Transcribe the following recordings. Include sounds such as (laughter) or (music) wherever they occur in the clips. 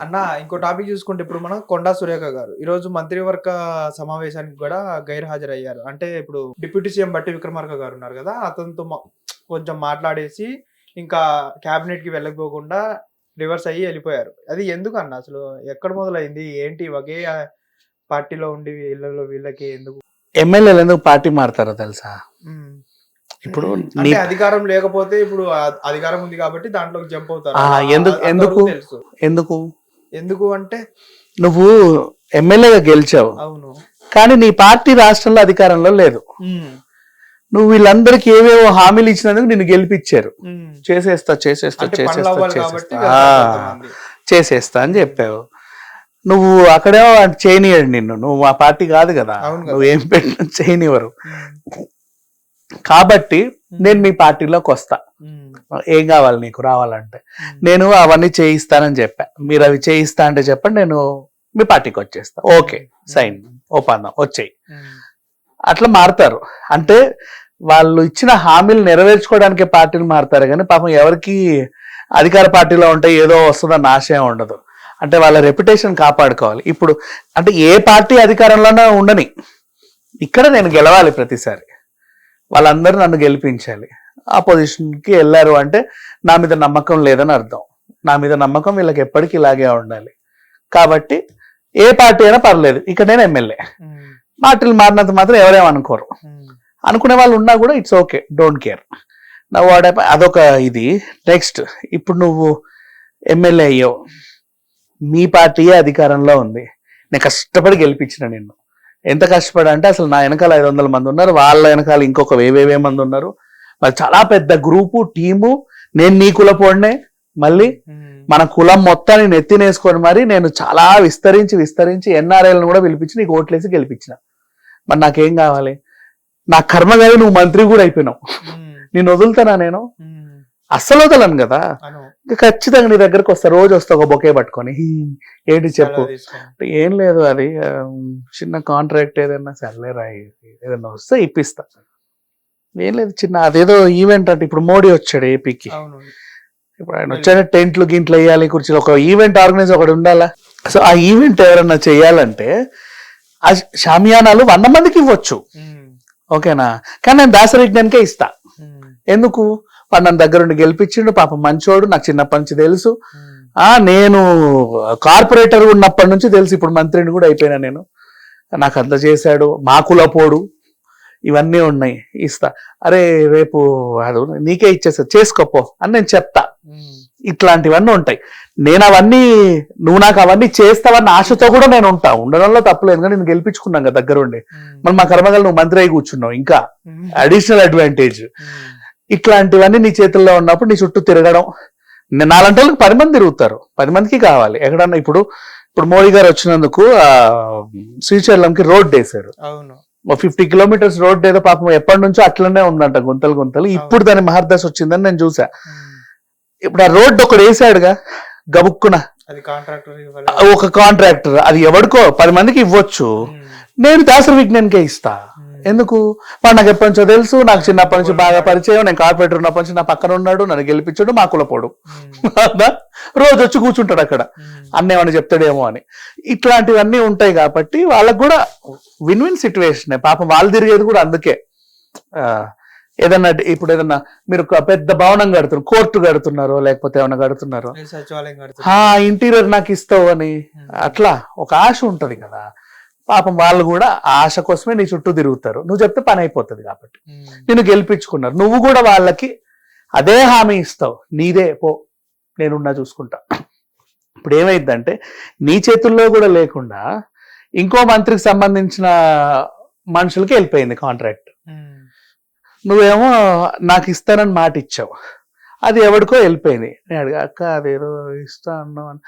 అన్న ఇంకో టాపిక్ చూసుకుంటే ఇప్పుడు మనం కొండా సురేఖ గారు. ఈ రోజు మంత్రివర్గ సమావేశానికి కూడా గైర్ హాజరయ్యారు అంటే ఇప్పుడు డిప్యూటీ సీఎం బట్టి విక్రమార్క గారు ఉన్నారు కదా అతనితో కొంచెం మాట్లాడేసి ఇంకా క్యాబినెట్కి వెళ్ళకపోకుండా రివర్స్ అయ్యి వెళ్ళిపోయారు. అది ఎందుకు అన్న? అసలు ఎక్కడ మొదలైంది? ఏంటి? ఒకే పార్టీలో ఉండి వీళ్ళలో వీళ్ళకి ఎందుకు? ఎమ్మెల్యేలు ఎందుకు పార్టీ మారుతారో తెలుసా. ఇప్పుడు అంటే అధికారం లేకపోతే ఇప్పుడు అధికారం ఉంది కాబట్టి దాంట్లోకి జంప్ అవుతారు. ఎందుకు- ఎందుకు? ఎందుకు? ఎందుకు అంటే నువ్వు ఎమ్మెల్యేగా గెలిచావు అవును కానీ నీ పార్టీ రాష్ట్రంలో అధికారంలో లేదు. నువ్వు వీళ్ళందరికీ ఏవేవో హామీలు ఇచ్చినందుకు నిన్ను గెలిపించారు. చేసేస్తా చేసేస్తా చేసేస్తా చేసేస్తా. చేసేస్తా అని చెప్పావు నువ్వు అక్కడే చేయనియడు నిన్ను నువ్వు ఆ పార్టీ కాదు కదా. నువ్వు ఏం పెట్టినా చేయనివ్వరు. కాబట్టి నేను మీ పార్టీలోకి వస్తా. ఏం కావాలి నీకు? రావాలంటే. నేను అవన్నీ చేయిస్తానని చెప్పా. మీరు అవి చేయిస్తా అంటే చెప్పండి నేను మీ పార్టీకి వచ్చేస్తా. Okay sign. ఒప్పందం వచ్చేయి. అట్లా మారుతారు. అంటే వాళ్ళు ఇచ్చిన హామీలు నెరవేర్చుకోవడానికి పార్టీలు మారుతారు కానీ పాపం ఎవరికి అధికార పార్టీలో ఉంటే ఏదో వస్తుందన్న ఆశయం ఉండదు. అంటే వాళ్ళ రెప్యుటేషన్ కాపాడుకోవాలి. ఇప్పుడు అంటే ఏ పార్టీ అధికారంలోనే ఉండని. ఇక్కడ నేను గెలవాలి ప్రతిసారి. వాళ్ళందరూ నన్ను గెలిపించాలి. ఆ పొజిషన్కి వెళ్ళారు అంటే నా మీద నమ్మకం లేదని అర్థం. నా మీద నమ్మకం వీళ్ళకి ఎప్పటికీ ఇలాగే ఉండాలి. కాబట్టి ఏ పార్టీ అయినా పర్లేదు. ఇక్కడ నేను ఎమ్మెల్యే. పార్టీలు మారినంత మాత్రం ఎవరేమనుకోరు. అనుకునే వాళ్ళు ఉన్నా కూడా ఇట్స్ ఓకే డోంట్ కేర్ నా వాడే అదొక ఇది. నెక్స్ట్ ఇప్పుడు నువ్వు ఎమ్మెల్యే అయ్యావు. మీ పార్టీయే అధికారంలో ఉంది. నేను కష్టపడి గెలిపించిన నిన్ను. ఎంత కష్టపడి అంటే అసలు నా వెనకాల ఐదు వందల మంది ఉన్నారు. వాళ్ళ వెనకాల ఇంకొక వేవేవే మంది ఉన్నారు. మరి చాలా పెద్ద గ్రూపు టీము. నేను నీ కులపోడినే. మళ్ళీ. మన కులం మొత్తాన్ని నెత్తినేసుకొని మరి నేను చాలా విస్తరించి విస్తరించి ఎన్ఆర్ఐలను కూడా పిలిపించి నీకు ఓట్లేసి గెలిపించిన. మరి నాకేం కావాలి? నా కర్మ కాదు నువ్వు మంత్రి కూడా అయిపోయినావు. నేను వదులుతానా నేను. అస్సలు వదలను కదా. ఇంకా ఖచ్చితంగా నీ దగ్గరకు వస్తా రోజు వస్తా ఒక బొకే పట్టుకొని. "హీ, ఏంటి చెప్పు? ఏం లేదు అది చిన్న కాంట్రాక్ట్ ఏదైనా సర్లేరా ఏదైనా వస్తే ఇప్పిస్తా. ఏం లేదు చిన్న అదేదో ఈవెంట్ అంటే. ఇప్పుడు మోడీ వచ్చాడు ఏపీకి ఇప్పుడు ఆయన వచ్చాడు టెంట్లు గింట్లు వేయాలి కుర్చీలు. ఒక ఈవెంట్ ఆర్గనైజ్ ఒకటి ఉండాలా? సో ఆ ఈవెంట్ ఎవరన్నా చేయాలంటే ఆ షామియానాలు వంద మందికి ఇవ్వచ్చు. ఓకేనా? కానీ నేను దాసరిజ్ఞానికే ఇస్తా. ఎందుకు? వాడు నన్ను దగ్గరుండి గెలిపించిండు పాపం మంచోడు నాకు చిన్నప్పటి నుంచి తెలుసు. ఆ నేను కార్పొరేటర్ ఉన్నప్పటి నుంచి తెలుసు ఇప్పుడు మంత్రిని కూడా అయిపోయినా నేను. నాకు అంత చేశాడు మా కులపోడు. ఇవన్నీ ఉన్నాయి ఇస్తా. అరే రేపు అది నీకే ఇచ్చేస్తా చేసుకోపో అని నేను చెప్తా. ఇట్లాంటివన్నీ ఉంటాయి. నేను అవన్నీ నువ్వు నాకు అవన్నీ చేస్తావన్న ఆశతో కూడా నేను ఉంటా. ఉండడంలో తప్పలేదు కానీ నేను గెలిపించుకున్నాం కదా దగ్గరుండి. మరి మా కర్మగల్ నువ్వు మంత్రి అయి కూర్చున్నావు ఇంకా. Additional advantage. ఇట్లాంటివన్నీ నీ చేతుల్లో ఉన్నప్పుడు నీ చుట్టూ తిరగడం. నాలంటి పది మంది తిరుగుతారు. పది మందికి కావాలి. ఎక్కడన్నా ఇప్పుడు ఇప్పుడు మోడీ గారు వచ్చినందుకు ఆ, శ్రీశైలంకి రోడ్ వేశారు. అవును. ఫిఫ్టీ కిలోమీటర్స్ రోడ్ ఏదో పాపం ఎప్పటి నుంచో అట్లనే ఉందంట గుంతలు గుంతలు. ఇప్పుడు దాని మహర్దశ వచ్చిందని నేను చూసా. ఇప్పుడు ఆ రోడ్ ఒకడు వేసాడుగా గబుక్కున. ఒక కాంట్రాక్టర్ అది ఎవడికో పది మందికి ఇవ్వచ్చు. నేను దాసరి విజ్ఞానికే ఇస్తా. ఎందుకు? వాడు నాకు ఎప్పటి నుంచో తెలుసు నాకు చిన్నప్పటి నుంచి బాగా పరిచయం నేను కార్పొరేటర్ ఉన్నప్పటి నుంచి నా పక్కన ఉన్నాడు నన్ను గెలిపించాడు మా కులపోడు. అవునా? (laughs) రోజు వచ్చి కూర్చుంటాడు అక్కడ. ఉమ్. అన్నేమని చెప్తాడేమో అని. ఇట్లాంటివన్నీ ఉంటాయి కాబట్టి వాళ్ళకు కూడా విన్ విన్ సిచ్యువేషన్ పాపం వాళ్ళు తిరిగేది కూడా అందుకే. ఆ, ఏదన్నా ఇప్పుడు ఏదన్నా మీరు పెద్ద భవనం కడుతున్నారు కోర్టు కడుతున్నారో లేకపోతే ఏమన్నా కడుతున్నారో. ఇంటీరియర్ నాకు ఇస్తావు అని. అట్లా ఒక ఆశ ఉంటది కదా. పాపం వాళ్ళు కూడా ఆశ కోసమే నీ చుట్టూ తిరుగుతారు. నువ్వు చెప్తే పని అయిపోతుంది కాబట్టి. నిన్ను గెలిపించుకున్నారు. నువ్వు కూడా వాళ్ళకి అదే హామీ ఇస్తావు. నీదే పో నేనున్నా చూసుకుంటా. ఇప్పుడు ఏమైందంటే నీ చేతుల్లో కూడా లేకుండా ఇంకో మంత్రికి సంబంధించిన మనుషులకి వెళ్ళిపోయింది కాంట్రాక్ట్. నువ్వేమో నాకు ఇస్తానని మాట ఇచ్చావు. అది ఎవరికో వెళ్ళిపోయింది. నేను అడిగా అక్క అదేదో ఇస్తా అన్నావు అని.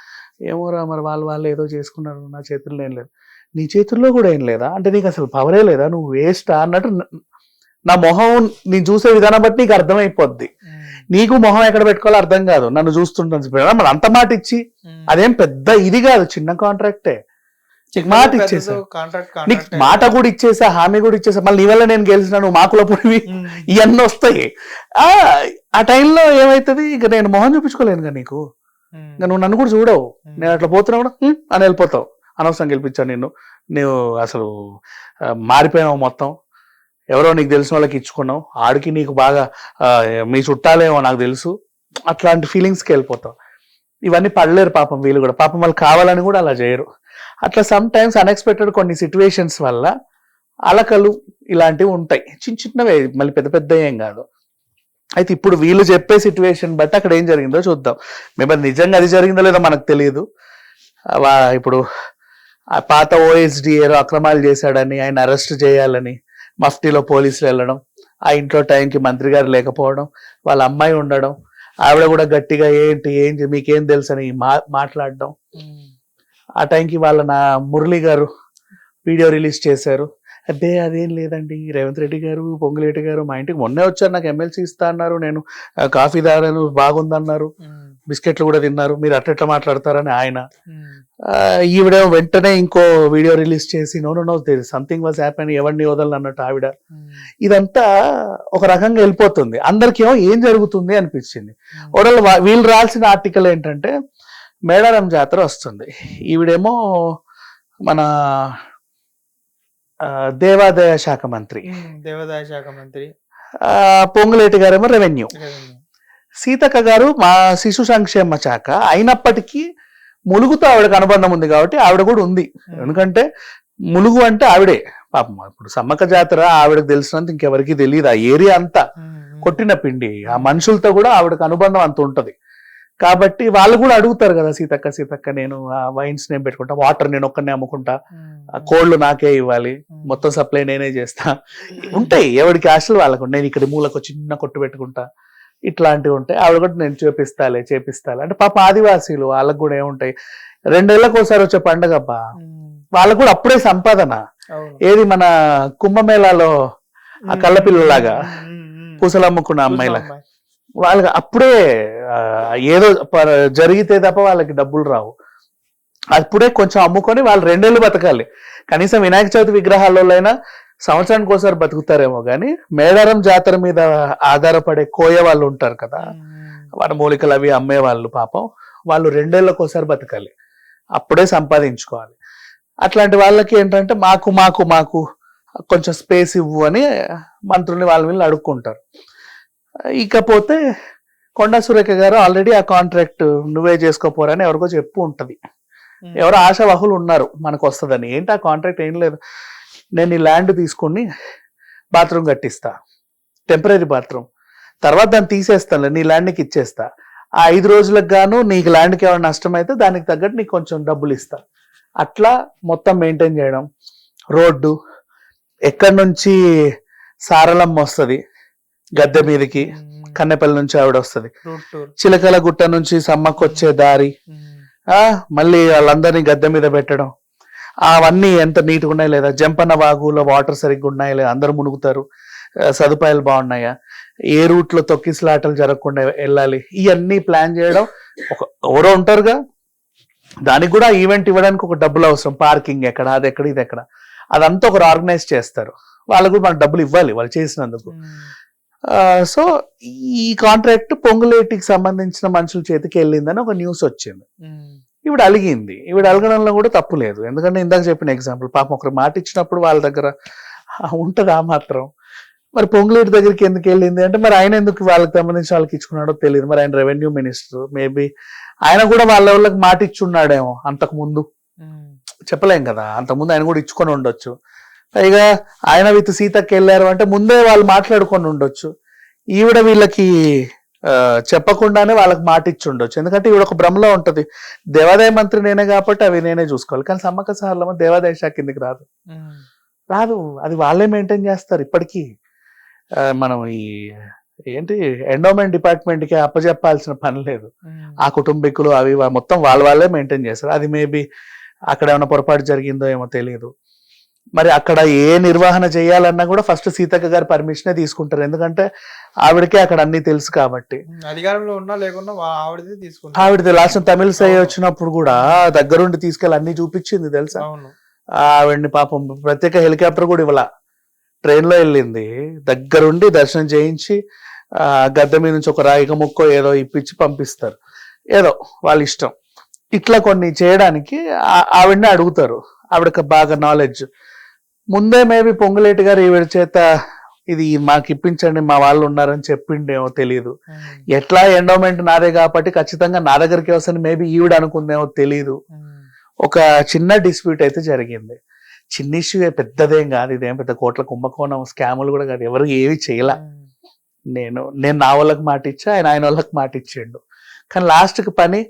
ఏమోరా మరి వాళ్ళు వాళ్ళు ఏదో చేసుకున్నారు. నా చేతుల్లో ఏం లేదు. నీ చేతుల్లో కూడా ఏం లేదా? అంటే నీకు అసలు పవరే లేదా? నువ్వు వేస్ట్ అన్నట్టు న- మొహం నేను చూసే విధానం బట్టి నీకు అర్థమైపోద్ది. నీకు మొహం ఎక్కడ పెట్టుకోవాలో అర్థం కాదు. నన్ను చూస్తుంటాను మరి అంత మాట ఇచ్చి అదేం పెద్ద ఇది కాదు. చిన్న కాంట్రాక్టే మాట ఇచ్చేసా. నీకు మాట కూడా ఇచ్చేసా హామీ కూడా ఇచ్చేసా. మళ్ళీ నీ వల్ల నేను గెలిచిన నువ్వు మాకుల పొడివి ఇవన్నీ వస్తాయి. ఆ ఆ టైంలో ఏమైతుంది? ఇక నేను మొహం చూపించుకోలేనుగా నీకు. ఇంకా నువ్వు నన్ను కూడా చూడవు. నేను అట్లా పోతున్నా కూడా అని వెళ్ళిపోతావు. అనవసరం గెలిపించాను నిన్ను. నువ్వు అసలు మారిపోయావు మొత్తం. ఎవరో నీకు తెలిసిన వాళ్ళకి ఇచ్చుకున్నావు. ఆడికి నీకు బాగా మీ చుట్టాలేమో నాకు తెలుసు. అట్లాంటి ఫీలింగ్స్కి వెళ్ళిపోతావు. ఇవన్నీ పడలేరు పాపం వీళ్ళు కూడా. పాపం వాళ్ళు కావాలని కూడా అలా చేయరు. అట్లా సమ్ టైమ్స్ అన్ఎక్స్పెక్టెడ్ కొన్ని సిచ్యువేషన్స్ వల్ల అలకలు ఇలాంటివి ఉంటాయి. చిన్న చిన్నవే మళ్ళీ పెద్ద పెద్ద ఏం కాదు. అయితే ఇప్పుడు వీళ్ళు చెప్పే సిచ్యువేషన్ బట్టి అక్కడ ఏం జరిగిందో చూద్దాం. మేబీ నిజంగా అది జరిగిందో లేదో మనకు తెలియదు. ఇప్పుడు ఆ పాత ఓఎస్డిఏ అక్రమాలు చేశాడని ఆయన అరెస్ట్ చేయాలని మఫ్టీలో పోలీసులు వెళ్ళడం ఆ ఇంట్లో టైంకి మంత్రి గారు లేకపోవడం వాళ్ళ అమ్మాయి ఉండడం ఆవిడ కూడా గట్టిగా ఏంటి ఏంటి మీకేం తెలుసు అని మా మాట్లాడడం. ఆ టైంకి వాళ్ళ నా మురళి గారు వీడియో రిలీజ్ చేశారు. అదే అదేం లేదండి. రేవంత్ రెడ్డి గారు పొంగులేటి గారు మా ఇంటికి మొన్నే వచ్చారు. నాకు ఎమ్మెల్సీ ఇస్తా అన్నారు. నేను కాఫీ తాగాను బాగుందన్నారు. బిస్కెట్లు కూడా తిన్నారు. మీరు అట్లెట్లా మాట్లాడతారని ఆయన. ఈవిడ వెంటనే ఇంకో వీడియో రిలీజ్ చేసి no no no something was happen ఎవరిని వదలను అన్నట్టు ఆవిడ ఇదంతా ఒక రకంగా వెళ్ళిపోతుంది. అందరికేమో ఏం జరుగుతుంది అనిపించింది. ఓడల్ వీళ్ళు రాల్సిన ఆర్టికల్ ఏంటంటే మేడారం జాతర వస్తుంది. ఈవిడేమో మన దేవాదాయ శాఖ మంత్రి. దేవాదాయ శాఖ మంత్రి. ఆ, పొంగులేటి గారేమో రెవెన్యూ. సీతక్క గారు మా శిశు సంక్షేమ శాఖ అయినప్పటికీ ములుగుతో ఆవిడకి అనుబంధం ఉంది కాబట్టి ఆవిడ కూడా ఉంది. ఎందుకంటే ములుగు అంటే ఆవిడే. పాపం ఇప్పుడు సమ్మక్క జాతర ఆవిడకి తెలిసినంత ఇంకెవరికి తెలియదు ఆ ఏరియా అంతా కొట్టిన పిండి. ఆ మనుషులతో కూడా ఆవిడకి అనుబంధం అంత ఉంటది. కాబట్టి వాళ్ళు కూడా అడుగుతారు కదా సీతక్క సీతక్క నేను ఆ వైన్స్ నేను పెట్టుకుంటా వాటర్ నేను ఒక్కనే అమ్ముకుంటా. ఆ కోళ్ళు నాకే ఇవ్వాలి. మొత్తం సప్లై నేనే చేస్తా. ఉంటాయి ఎవరికి ఆశలు వాళ్ళకు. నేను ఇక్కడ మూలకు చిన్న కొట్టు పెట్టుకుంటా. ఇట్లాంటివి ఉంటాయి. ఆవిడ కూడా నేను చేపిస్తాలే చేపిస్తాలే. అంటే పాప ఆదివాసీలు వాళ్ళకు కూడా ఏముంటాయి? రెండేళ్ళకు ఒకసారి వచ్చే పండగ అబ్బా. వాళ్ళకు కూడా అప్పుడే సంపాదన. ఏది మన కుంభమేళాలో ఆ కళ్ళపిల్లలాగా? పూసలు అమ్ముకున్న అమ్మాయిల. వాళ్ళకి అప్పుడే ఏదో జరిగితే తప్ప వాళ్ళకి డబ్బులు రావు. అప్పుడే కొంచెం అమ్ముకొని వాళ్ళు రెండేళ్ళు బతకాలి. కనీసం వినాయక చవితి విగ్రహాలైనా సంవత్సరానికి ఒకసారి బతుకుతారేమో కానీ మేడారం జాతర మీద ఆధారపడే కోయ వాళ్ళు ఉంటారు కదా వాళ్ళ మూలికలు అవి అమ్మే వాళ్ళు పాపం వాళ్ళు రెండేళ్ళకి ఒకసారి బతకాలి. అప్పుడే సంపాదించుకోవాలి. అట్లాంటి వాళ్ళకి ఏంటంటే మాకు మాకు మాకు కొంచెం స్పేస్ ఇవ్వు అని మంత్రుల్ని వాళ్ళ వీళ్ళు అడుక్కుంటారు. ఇకపోతే కొండా సురేఖ గారు ఆల్రెడీ ఆ కాంట్రాక్ట్ నువ్వే చేసుకోపోరని ఎవరికో చెప్పు ఉంటది. ఎవరో ఆశావాహులు ఉన్నారు మనకు వస్తుందని ఏంటి ఆ కాంట్రాక్ట్ ఏం లేదు. నేను ఈ ల్యాండ్ తీసుకుని బాత్రూమ్ కట్టిస్తా. టెంపరీ బాత్రూమ్ తర్వాత దాన్ని తీసేస్తాను నీ ల్యాండ్ నీకు ఇచ్చేస్తా. ఆ ఐదు రోజులకు గాను నీకు ల్యాండ్కి ఏమైనా నష్టం అయితే దానికి తగ్గట్టు నీకు కొంచెం డబ్బులు ఇస్తా. అట్లా మొత్తం మెయింటైన్ చేయడం. రోడ్డు ఎక్కడి నుంచి సారలమ్మ వస్తుంది? గద్దె మీదకి కన్నెపల్లి నుంచి ఆవిడ వస్తుంది. చిలకల గుట్ట నుంచి సమ్మకు వచ్చే దారి మళ్ళీ వాళ్ళందరినీ గద్దె మీద పెట్టడం. అవన్నీ ఎంత నీట్గా ఉన్నాయి లేదా? జంపన్న వాగులో వాటర్ సరిగ్గా ఉన్నాయా లేదా? అందరూ మునుగుతారు. సదుపాయాలు బాగున్నాయా? ఏ రూట్లో తొక్కిసలాటలు జరగకుండా వెళ్ళాలి? ఇవన్నీ ప్లాన్ చేయడం ఒక ఎవరో ఉంటారుగా? దానికి కూడా ఈవెంట్ ఇవ్వడానికి ఒక డబ్బులు అవసరం. పార్కింగ్ ఎక్కడ అది ఎక్కడ ఇది ఎక్కడ. అదంతా ఒకరు ఆర్గనైజ్ చేస్తారు. వాళ్ళకు కూడా మనకు డబ్బులు ఇవ్వాలి వాళ్ళు చేసినందుకు. సో ఈ కాంట్రాక్ట్ పొంగులేటికి సంబంధించిన మనుషుల చేతికి వెళ్ళిందని ఒక న్యూస్ వచ్చింది. ఈవిడ అలిగింది. ఈవిడ అలగడంలో కూడా తప్పు లేదు. ఎందుకంటే ఇందాక చెప్పిన ఎగ్జాంపుల్ పాపం ఒకరు మాట ఇచ్చినప్పుడు వాళ్ళ దగ్గర ఉంటుంది ఆ మాత్రం. మరి పొంగులేటి దగ్గరికి ఎందుకు వెళ్ళింది? అంటే మరి ఆయన ఎందుకు వాళ్ళకి సంబంధించి వాళ్ళకి ఇచ్చుకున్నాడో తెలియదు. మరి ఆయన రెవెన్యూ మినిస్టర్ మేబీ ఆయన కూడా వాళ్ళ వాళ్ళకి మాట ఇచ్చున్నాడేమో అంతకు ముందు. చెప్పలేం కదా. అంతకుముందు ఆయన కూడా ఇచ్చుకొని ఉండొచ్చు. పైగా ఆయన విత్ సీతకి వెళ్ళారు అంటే ముందే వాళ్ళు మాట్లాడుకొని ఉండొచ్చు. ఈవిడ వీళ్ళకి చెప్పకుండానే వాళ్ళకి మాట ఇచ్చి ఉండొచ్చు ఎందుకంటే ఈవిడ ఒక భ్రమలో ఉంటది. దేవాదాయ మంత్రి నేనే కాబట్టి అవి నేనే చూసుకోవాలి. కానీ సమ్మక్క సార్లమ్మ దేవాదాయ శాఖ కిందకి రాదు. రాదు. అది వాళ్ళే మెయింటైన్ చేస్తారు ఇప్పటికీ. మనం ఈ ఏంటి ఎండోమెంట్ డిపార్ట్మెంట్కి అప్పచెప్పాల్సిన పని లేదు. ఆ కుటుంబీకులు అవి మొత్తం వాళ్ళ వాళ్ళే మెయింటైన్ చేస్తారు. అది మేబీ అక్కడ ఏమైనా పొరపాటు జరిగిందో ఏమో తెలియదు మరి అక్కడ ఏ నిర్వహణ చేయాలన్నా కూడా ఫస్ట్ సీతక్క గారి పర్మిషనే తీసుకుంటారు. ఎందుకంటే ఆవిడకే అక్కడ అన్ని తెలుసు కాబట్టి. అధికారంలో ఉన్నా లేకున్నా ఆవిడది తీసుకుంటా లాస్ట్ తమిళ సై వచ్చినప్పుడు కూడా దగ్గరుండి తీసుకెళ్ళి అన్ని చూపించింది తెలుసా? ఆవిడ్ని పాపం ప్రత్యేక హెలికాప్టర్ కూడా ఇవ్వాల. ట్రైన్లో వెళ్ళింది. దగ్గరుండి దర్శనం చేయించి ఆ గద్దె మీద నుంచి ఒక రాయిక ముక్కో ఏదో ఇప్పించి పంపిస్తారు. ఏదో వాళ్ళ ఇష్టం. ఇట్లా కొన్ని చేయడానికి ఆవిడని అడుగుతారు. ఆవిడకి బాగా నాలెడ్జ్ ముందే మేబీ పొంగులేటి గారు ఈవిడ చేత ఇది మాకు ఇప్పించండి మా వాళ్ళు ఉన్నారని చెప్పిండేమో తెలియదు ఎట్లా ఎండోమెంట్ నాదే కాబట్టి ఖచ్చితంగా నా దగ్గరికి వస్తుంది మేబీ ఈవిడ అనుకుందేమో తెలియదు ఒక చిన్న డిస్ప్యూట్ అయితే జరిగింది. చిన్న ఇష్యూ పెద్దదేం కాదు ఇదేం పెద్ద కోట్ల కుంభకోణం స్కాములు కూడా కాదు ఎవరు ఏవి చేయలే. నేను నేను నా వాళ్ళకి మాట ఇచ్చా ఆయన ఆయన వాళ్ళకి మాట ఇచ్చిండు. కానీ లాస్ట్కి పని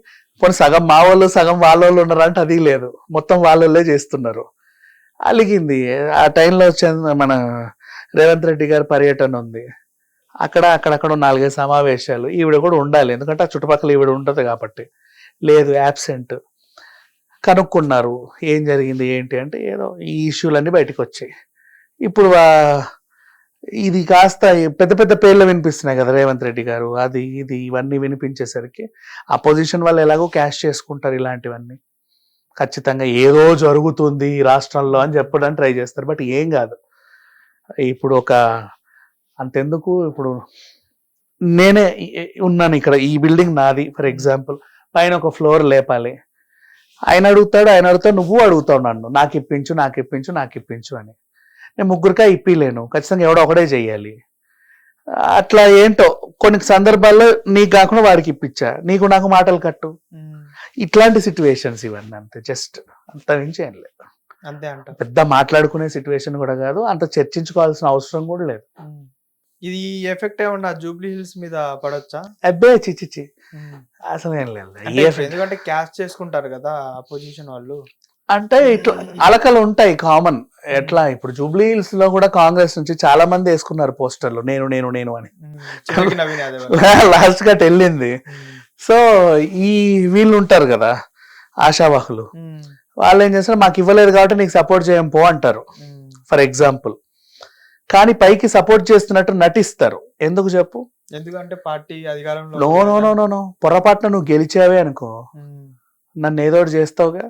పోనీ సగం మా వాళ్ళు సగం వాళ్ళ వాళ్ళు ఉన్నారంటే అది లేదు. మొత్తం వాళ్ళే చేస్తున్నారు. అలిగింది. ఆ టైంలో మన రేవంత్ రెడ్డి గారి పర్యటన ఉంది. అక్కడ అక్కడక్కడ నాలుగైదు సమావేశాలు ఈవిడ కూడా ఉండాలి. ఎందుకంటే ఆ చుట్టుపక్కల ఈవిడ ఉంటుంది కాబట్టి. లేదు యాబ్సెంట్ కనుక్కున్నారు. ఏం జరిగింది ఏంటి అంటే ఏదో ఈ ఇష్యూలన్నీ బయటకు వచ్చాయి. ఇప్పుడు ఇది కాస్త పెద్ద పెద్ద పేర్లు వినిపిస్తున్నాయి కదా రేవంత్ రెడ్డి గారు. అది ఇది ఇవన్నీ వినిపించేసరికి అపోజిషన్ వాళ్ళు ఎలాగో క్యాష్ చేసుకుంటారు ఇలాంటివన్నీ. ఖచ్చితంగా ఏదో జరుగుతుంది ఈ రాష్ట్రంలో అని చెప్పడానికి ట్రై చేస్తారు. బట్ ఏం కాదు. ఇప్పుడు ఒక అంతెందుకు? ఇప్పుడు నేనే ఉన్నాను ఇక్కడ. ఈ బిల్డింగ్ నాది ఫర్ ఎగ్జాంపుల్. పైన ఒక ఫ్లోర్ లేపాలి. ఆయన అడుగుతాడు ఆయన అడుగుతాడు నువ్వు అడుగుతావు నన్ను. నాకు ఇప్పించు నాకు ఇప్పించు నాకు ఇప్పించు అని. నేను ముగ్గురికా ఇప్పిలేను. ఖచ్చితంగా ఎవడో ఒకడే చెయ్యాలి. అట్లా ఏంటో కొన్ని సందర్భాల్లో నీకు కాకుండా వాడికి ఇప్పించా. నీకు నాకు మాటలు కట్టు. ఇట్లాంటి సిచ్యువేషన్స్ ఇవన్నీ అంతే. జస్ట్ అంత నుంచి ఏం లేదు. అంతే అంట పెద్ద మాట్లాడుకునే సిచ్యువేషన్ కూడా కాదు అంత చర్చించుకోవాల్సిన అవసరం కూడా లేదు. ఇది ఎఫెక్ట్ ఏమన్నా జూబ్లీ హిల్స్ మీద పడొచ్చా? అబ్బే చిచిచి అసలు ఏం లేదు. ఎందుకంటే క్యాష్ చేసుకుంటారు కదా అపోజిషన్ వాళ్ళు. అంటే ఇట్లా అలకలు ఉంటాయి కామన్ ఎట్లా? ఇప్పుడు జూబ్లీ హిల్స్లో కూడా కాంగ్రెస్ నుంచి చాలా మంది వేసుకున్నారు పోస్టర్లు. నేను నేను నేను అని. లాస్ట్గా (laughs) వెళ్ళింది. సో ఈ వీళ్ళు ఉంటారు కదా ఆశావాహులు. వాళ్ళు ఏం చేస్తారు మాకు ఇవ్వలేదు కాబట్టి నీకు సపోర్ట్ చేయం పో అంటారు. ఫర్ ఎగ్జాంపుల్ కానీ పైకి సపోర్ట్ చేస్తున్నట్టు నటిస్తారు. ఎందుకు చెప్పు? ఎందుకంటే పార్టీ అధికారంలో no no. No no no పొరపాటున నువ్వు గెలిచావే అనుకో. నన్ను ఏదో ఒకటి చేస్తావుగా?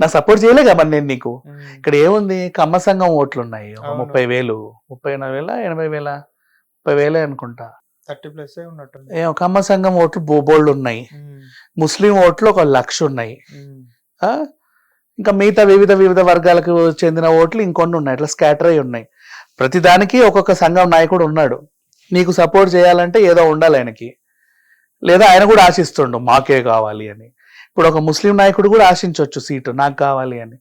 నా సపోర్ట్ చేయలేగా మరి నేను నీకు. ఇక్కడ ఏముంది? కమ్మ సంఘం ఓట్లు ఉన్నాయి. ముప్పై వేలు. ముప్పై ఎనభై వేల? ఎనభై వేల? ముప్పై వేలే అనుకుంటా. థర్టీ ప్లస్ ఉన్నట్టుంది. ఏ కమ్మ సంఘం ఓట్లు బోబోళ్ళు ఉన్నాయి. ముస్లిం ఓట్లు ఒక లక్ష ఉన్నాయి? ఇంకా మిగతా వివిధ వివిధ వర్గాలకు చెందిన ఓట్లు ఇంకొన్ని ఉన్నాయి. ఇట్లా స్కాటర్ అయి ఉన్నాయి. ప్రతిదానికి ఒక్కొక్క సంఘం నాయకుడు ఉన్నాడు. నీకు సపోర్ట్ చేయాలంటే ఏదో ఉండాలి ఆయనకి. లేదా ఆయన కూడా ఆశిస్తుండు మాకే కావాలి అని. ఇప్పుడు ఒక ముస్లిం నాయకుడు కూడా ఆశించవచ్చు సీటు నాకు కావాలి అని.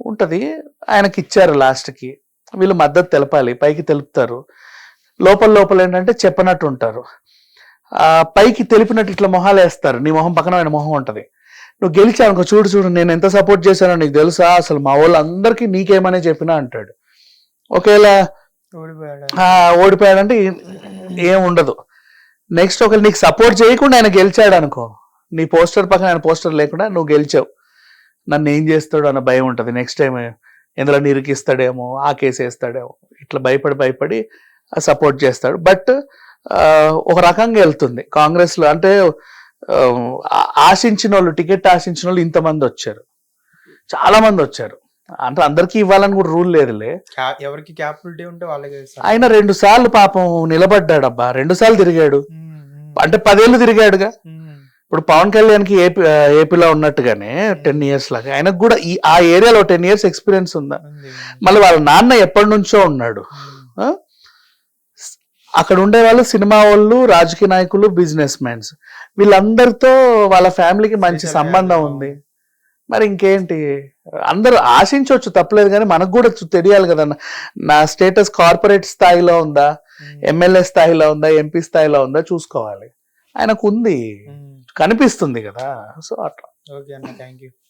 ఉంటది. ఆయనకి ఇచ్చారు లాస్ట్కి. వీళ్ళు మద్దతు తెలపాలి పైకి తెలుపుతారు. లోపల లోపల ఏంటంటే చెప్పనట్టు ఉంటారు. ఆ పైకి తెలిపినట్టు ఇట్లా మొహాలు వేస్తారు. నీ మొహం పక్కన ఆయన మొహం ఉంటది. నువ్వు గెలిచావు అనుకో చూడు చూడు నేను ఎంత సపోర్ట్ చేశానో నీకు తెలుసా? అసలు మా వాళ్ళందరికీ నీకేమనే చెప్పినా అంటాడు. ఒకవేళ ఓడిపోయాడంటే ఏ- ఏం ఉండదు. నెక్స్ట్ ఒకవేళ నీకు సపోర్ట్ చేయకుండా ఆయన గెలిచాడు అనుకో నీ పోస్టర్ పక్కన ఆయన పోస్టర్ లేకుండా నువ్వు గెలిచావు. నన్ను ఏం చేస్తాడు అన్న భయం ఉంటుంది. నెక్స్ట్ టైం ఎందులో నిరికిస్తాడేమో ఆ కేసు వేస్తాడేమో ఇట్లా భయపడి భయపడి సపోర్ట్ చేస్తాడు. బట్ ఒక రకంగా వెళ్తుంది. కాంగ్రెస్లో అంటే ఆశించిన వాళ్ళు టికెట్ ఆశించిన వాళ్ళు ఇంతమంది వచ్చారు. చాలా మంది వచ్చారు. అంటే అందరికీ ఇవ్వాలని కూడా రూల్ లేదులే. ఎవరికి క్యాపబిలిటీ ఉంటే వాళ్ళకే ఆయన రెండు సార్లు పాపం నిలబడ్డాడబ్బా. రెండు సార్లు తిరిగాడు. అంటే పదేళ్ళు తిరిగాడుగా. ఇప్పుడు పవన్ కళ్యాణ్కి ఏపీ ఏపీలో ఉన్నట్టుగానే టెన్ ఇయర్స్ లాగా. ఆయనకు కూడా ఈ ఆ ఏరియాలో టెన్ ఇయర్స్ ఎక్స్పీరియన్స్ ఉందా? మళ్ళీ వాళ్ళ నాన్న ఎప్పటి నుంచో ఉన్నాడు? అక్కడ ఉండే వాళ్ళు సినిమా వాళ్ళు రాజకీయ నాయకులు బిజినెస్ మ్యాన్స్ వీళ్ళందరితో వాళ్ళ ఫ్యామిలీకి మంచి సంబంధం ఉంది. మరి ఇంకేంటి? అందరూ ఆశించవచ్చు తప్పలేదు కానీ మనకు కూడా తెలియాలి కదా. నా- స్టేటస్ కార్పొరేట్ స్థాయిలో ఉందా? ఎమ్మెల్యే స్థాయిలో ఉందా? ఎంపీ స్థాయిలో ఉందా? చూసుకోవాలి. ఆయనకు ఉంది ఉమ్. కనిపిస్తుంది కదా. సో అట్లా. ఓకే అన్న thank you